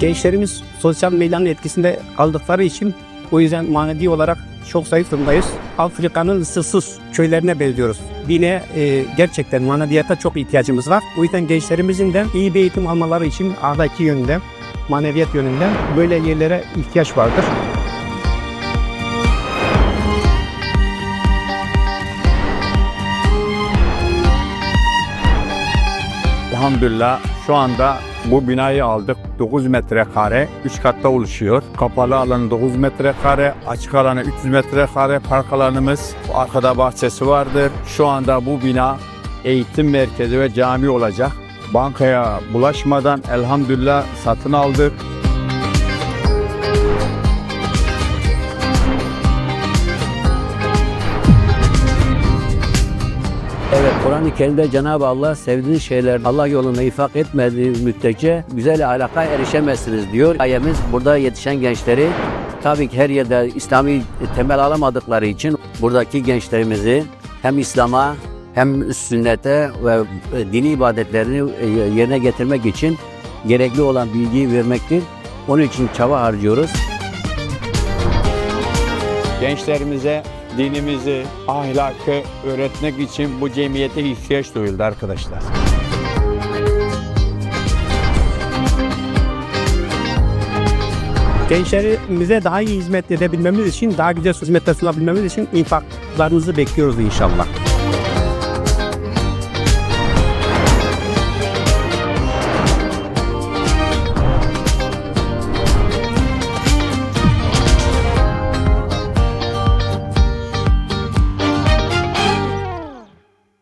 Gençlerimiz sosyal medyanın etkisinde kaldıkları için o yüzden manevi olarak çok zayıf durumdayız. Afrika'nın ıssız köylerine benziyoruz. Dine e, gerçekten maneviyata çok ihtiyacımız var. O yüzden gençlerimizin de iyi bir eğitim almaları için ahlaki yönünden, maneviyat yönünden böyle yerlere ihtiyaç vardır. Elhamdülillah şu anda bu binayı aldık. 9 metrekare, 3 katta oluşuyor. Kapalı alanı 9 metrekare, açık alanı 300 metrekare, park alanımız, arkada bahçesi vardır. Şu anda bu bina eğitim merkezi ve cami olacak. Bankaya bulaşmadan elhamdülillah satın aldık. Kur'an-ı Kerim'de Cenab-ı Allah sevdiğiniz şeyler Allah yolunda ifak etmediği müddetçe güzel alaka erişemezsiniz diyor. Ayemiz burada yetişen gençleri tabii ki her yerde İslami temel alamadıkları için buradaki gençlerimizi hem İslam'a hem sünnete ve dini ibadetlerini e, yerine getirmek için gerekli olan bilgiyi vermektir. Onun için çaba harcıyoruz. Gençlerimize dinimizi, ahlakı öğretmek için bu cemiyete ihtiyaç duyuldu arkadaşlar. Gençlerimize daha iyi hizmet edebilmemiz için, daha güzel hizmetler sunabilmemiz için infaklarınızı bekliyoruz inşallah.